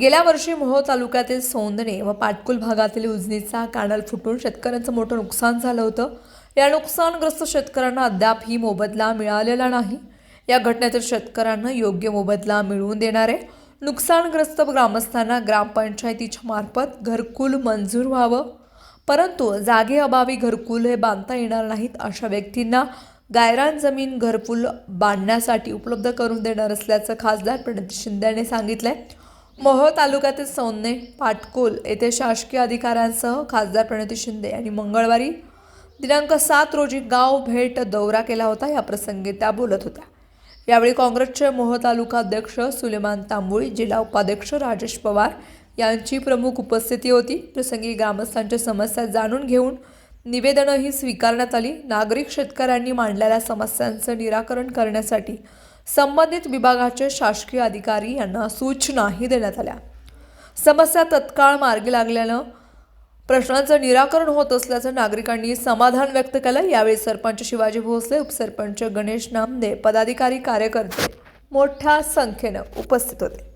गेल्या वर्षी मोहोळ तालुक्यातील सोंदणे व पाटकुल भागातील उजनीचा कॅनल फुटून शेतकऱ्यांचं मोठं नुकसान झालं होतं. या नुकसानग्रस्त शेतकऱ्यांना अद्यापही मोबदला मिळालेला नाही. या घटनेतील शेतकऱ्यांना योग्य मोबदला मिळवून देणारे नुकसानग्रस्त ग्रामस्थांना ग्रामपंचायतीच्या मार्फत घरकुल मंजूर व्हावं. परंतु जागेअभावी घरकुल हे बांधता येणार नाहीत अशा व्यक्तींना गायरान जमीन घरकुल बांधण्यासाठी उपलब्ध करून देणार असल्याचं खासदार प्रणित शिंदे यांनी आहे मोहोळ तालुक्यातील सौन्ने पाटकोल येथे शासकीय अधिकाऱ्यांसह खासदार प्रणिती शिंदे यांनी मंगळवारी दिनांक सात रोजी गाव भेट दौरा केला होता. या प्रसंगी त्या बोलत होत्या. यावेळी काँग्रेसचे मोहोळ तालुका अध्यक्ष सुलेमान तांबोळी जिल्हा उपाध्यक्ष राजेश पवार यांची प्रमुख उपस्थिती होती. प्रसंगी ग्रामस्थांच्या समस्या जाणून घेऊन निवेदनंही स्वीकारण्यात आली. नागरिक शेतकऱ्यांनी मांडलेल्या समस्यांचं निराकरण करण्यासाठी संबंधित विभागाचे शासकीय अधिकारी यांना सूचनाही देण्यात आल्या. समस्या तत्काळ मार्गी लागल्यानं प्रश्नांचं निराकरण होत असल्याचं नागरिकांनी समाधान व्यक्त केलं. यावेळी सरपंच शिवाजी भोसले उपसरपंच गणेश नामदे पदाधिकारी कार्यकर्ते मोठ्या संख्येनं उपस्थित होते.